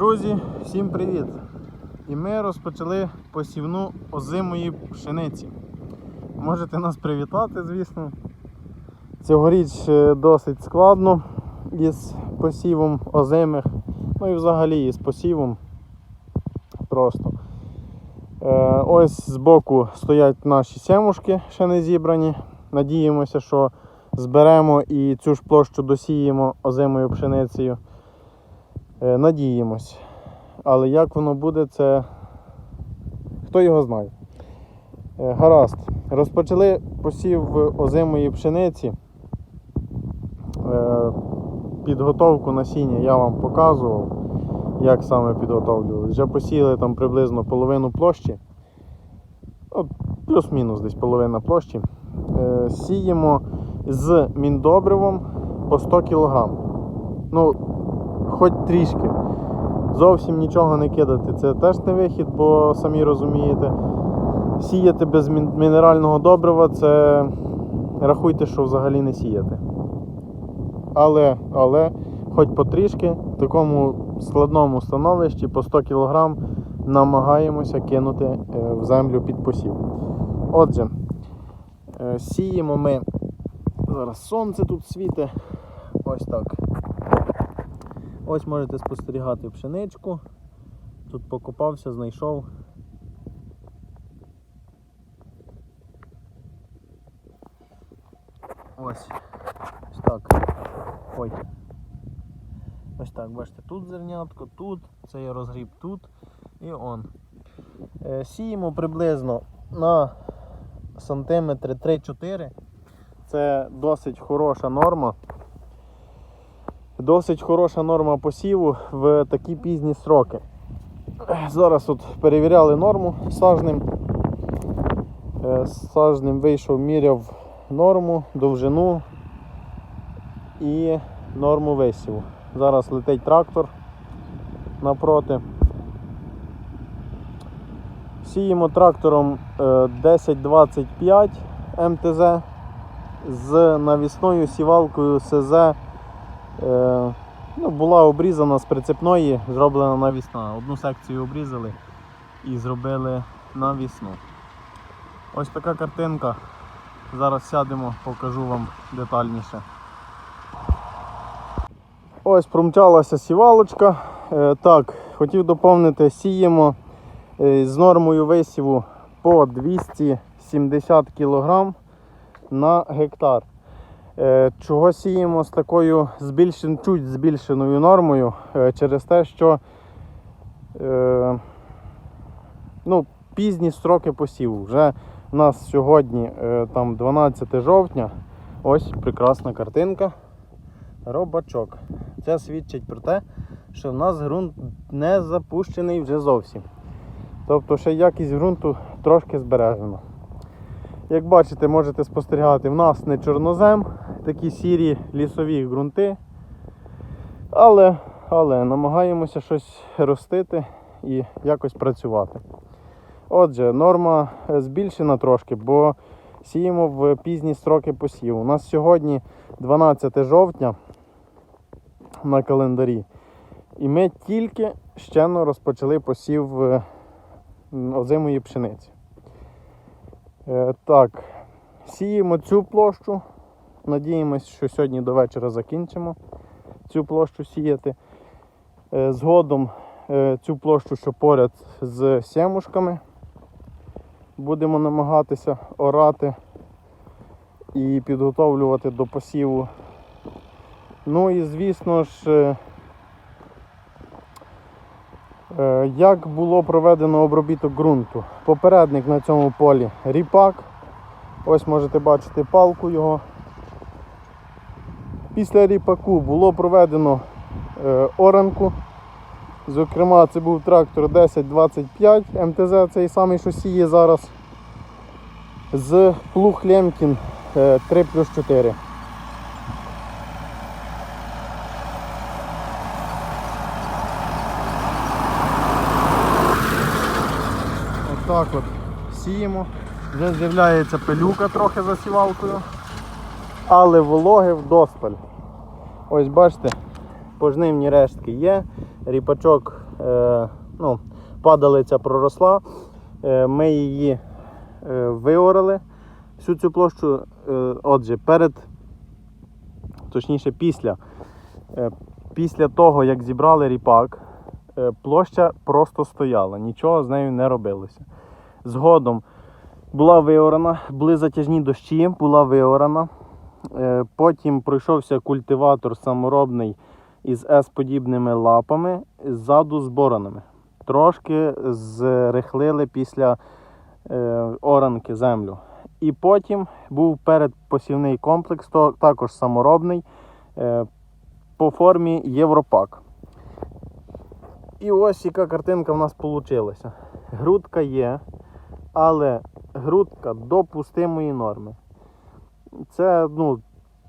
Друзі, всім привіт! І ми розпочали посівну озимої пшениці. Можете нас привітати, звісно. Цьогоріч е, досить складно із посівом озимих, ну і взагалі із посівом просто. Е, Ось збоку стоять наші семушки, ще не зібрані. Надіємося, що зберемо і цю ж площу досіємо озимою пшеницею. Е, Надіємось. Але як воно буде, це хто його знає. Е, Гаразд. Розпочали посів озимої пшениці. Е, Підготовку насіння я вам показував, як саме підготовлювали. Вже посіяли там приблизно половину площі. Плюс-мінус десь половина площі. Сіємо з міндобривом по 100 кг. Ну, хоч трішки. Зовсім нічого не кидати. Це теж не вихід, бо самі розумієте, сіяти без мінерального добрива це рахуйте, що взагалі не сіяти. Але, але, хоч потрішки, в такому складному становищі по 100 кг намагаємося кинути е, в землю під посів. Отже, е, сіємо ми. Зараз сонце тут світе. Ось так. Ось можете спостерігати пшеничку. Тут покопався, знайшов. Ось. Ось так. Ой. Ось так, бачите, тут зернятко, тут, це я розгріб тут і он. Е, Сіємо приблизно на сантиметри 3-4. Це досить хороша норма. Досить хороша норма посіву в такі пізні сроки. Зараз от перевіряли норму сажним. Е, Сажним вийшов, міряв норму, довжину і норму висіву. Зараз летить трактор напроти. Сіємо трактором е, 1025 МТЗ з навісною сівалкою СЗ. Е, ну, була обрізана з прицепної, зроблена навісна. Одну секцію обрізали і зробили навісну. Ось така картинка. Зараз сядемо, покажу вам детальніше. Ось промчалася сівалочка. Е, так, хотів доповнити, сіємо е, з нормою висіву по 270 кг на гектар. Е, Чого сіємо з такою збільшен, чуть збільшеною нормою Е, через те, що е, ну, пізні строки посіву. Вже у нас сьогодні е, там 12 жовтня. Ось прекрасна картинка. Робачок. Це свідчить про те, що в нас ґрунт не запущений вже зовсім. Тобто ще якість ґрунту трошки збережена. Як бачите, можете спостерігати, в нас не чорнозем, такі сірі лісові ґрунти. Але, але намагаємося щось ростити і якось працювати. Отже, норма е, збільшена трошки, бо сіємо в пізні строки посіву. У нас сьогодні 12 жовтня на календарі. І ми тільки щойно розпочали посів е, озимої пшениці. Е, Так, сіємо цю площу. Надіємось, що сьогодні до вечора закінчимо цю площу сіяти. Е, Згодом е, цю площу, що поряд з сімушками, будемо намагатися орати і підготовлювати до посіву. Ну і звісно ж, як було проведено обробіток ґрунту. Попередник на цьому полі ріпак. Ось можете бачити палку його. Після ріпаку було проведено е, оранку. Зокрема, це був трактор 1025 МТЗ, цей самий, що сіє зараз. З плуг Лемкін е, 3 плюс 4. Отак от сіємо. Вже з'являється пилюка трохи за сівалкою, але вологи вдосталь. Ось бачите, пожнивні рештки є, ріпачок е, ну, падалиця проросла. Е, ми її е, виорали. Всю цю площу, е, отже, перед, точніше, після, е, після того, як зібрали ріпак, е, площа просто стояла, нічого з нею не робилося. Згодом була виорана, були затяжні дощі, була виорана. Е, Потім пройшовся культиватор саморобний із С-подібними лапами, ззаду з боронами. Трошки зрихлили після е, оранки землю. І потім був передпосівний комплекс, то, також саморобний, е, по формі Європак. І ось яка картинка в нас вийшла. Грудка є, але грудка допустимої норми. Це, ну,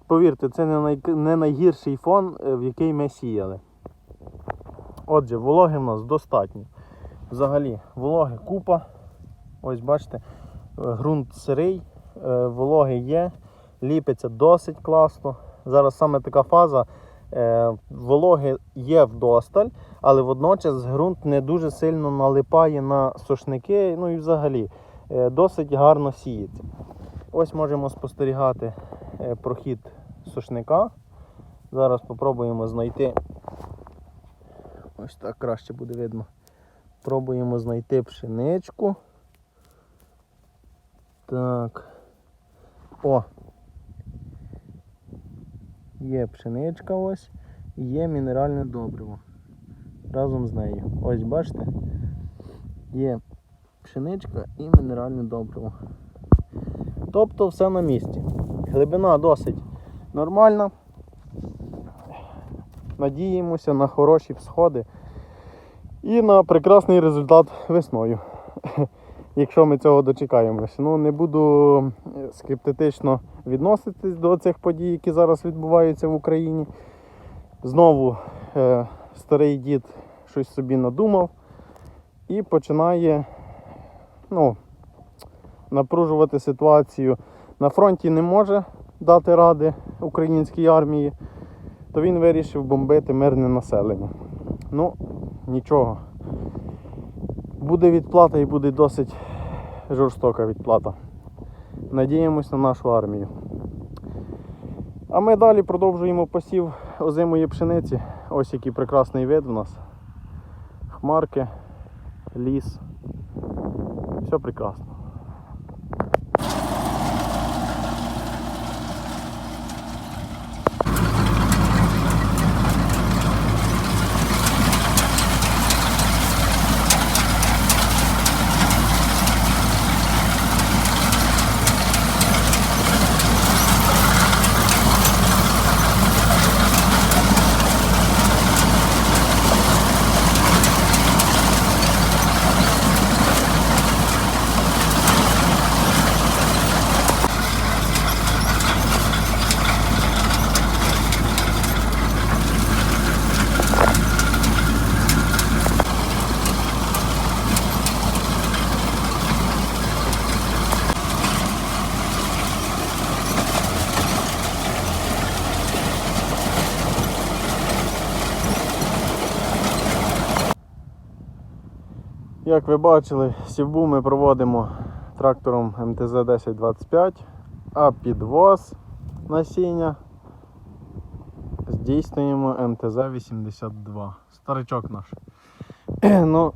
повірте, це не, най... не найгірший фон, е, в який ми сіяли. Отже, вологи в нас достатньо. Взагалі, вологи купа. Ось бачите, ґрунт сирий, е, вологи є, ліпиться досить класно. Зараз саме така фаза. Е, Вологи є вдосталь, але водночас ґрунт не дуже сильно налипає на сошники, ну і взагалі е, досить гарно сіється. Ось можемо спостерігати е, прохід сушника. Зараз спробуємо знайти. Ось так краще буде видно. Пробуємо знайти пшеничку. Так. О! Є пшеничка ось і є мінеральне добриво. Разом з нею. Ось бачите? Є пшеничка і мінеральне добриво. Тобто все на місці. Глибина досить нормальна. Надіємося на хороші всходи і на прекрасний результат весною. Якщо ми цього дочекаємося. Ну, не буду скептично відноситись до цих подій, які зараз відбуваються в Україні. Знову е, старий дід щось собі надумав і починає ну, напружувати ситуацію. На фронті не може дати ради українській армії, то він вирішив бомбити мирне населення. Ну, нічого. Буде відплата і буде досить жорстока відплата. Надіємось на нашу армію. А ми далі продовжуємо посів озимої пшениці. Ось який прекрасний вид у нас. Хмарки, ліс. Все прекрасно. Як ви бачили, сівбу ми проводимо трактором МТЗ 1025, а підвоз насіння здійснюємо МТЗ 82. Старичок наш. ну,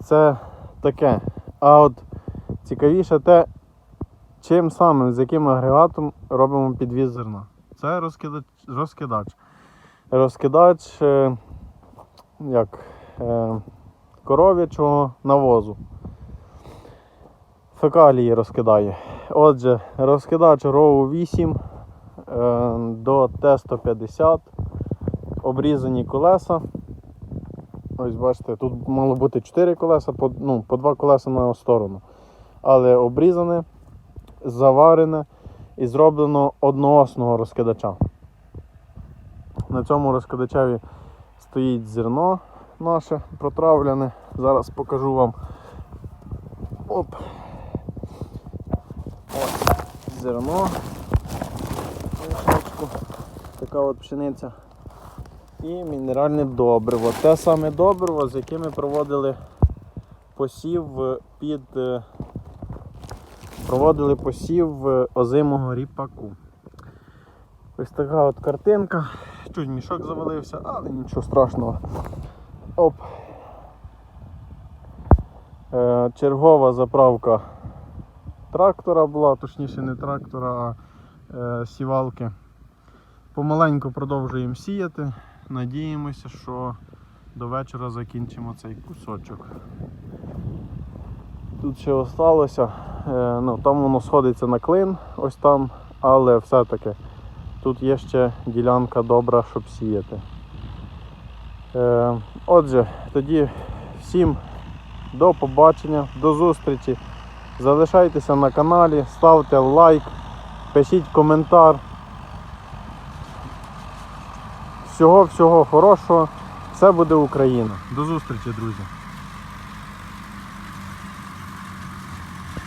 це таке. А от цікавіше те, чим саме, з яким агрегатом робимо підвіз зерна. Це розкидач. Розкидач, розкидач е, як. Коров'ячого навозу. Фекалії розкидає. Отже, розкидач ROW 8 е, до Т150, обрізані колеса. Ось бачите, тут мало бути 4 колеса, по, ну, по 2 колеса на сторону. Але обрізане, заварене і зроблено одноосного розкидача. На цьому розкидачеві стоїть зерно наше протравлене. Зараз покажу вам. Оп. Ось зерно. Така от пшениця. і мінеральне добриво. Те саме добриво, з яким ми проводили посів під е, проводили посів озимого ріпаку. Ось така от картинка. Чуть мішок завалився, але нічого страшного. Оп. Е, чергова заправка трактора була, точніше не трактора, а е, сівалки. Помаленьку продовжуємо сіяти. Надіємося, що до вечора закінчимо цей кусочок. Тут ще залишилося, е, ну, там воно сходиться на клин, ось там, але все-таки тут є ще ділянка добра, щоб сіяти. Е, отже, тоді всім до побачення, до зустрічі. Залишайтеся на каналі, ставте лайк, пишіть коментар. Всього-всього хорошого. Все буде Україна. До зустрічі, друзі!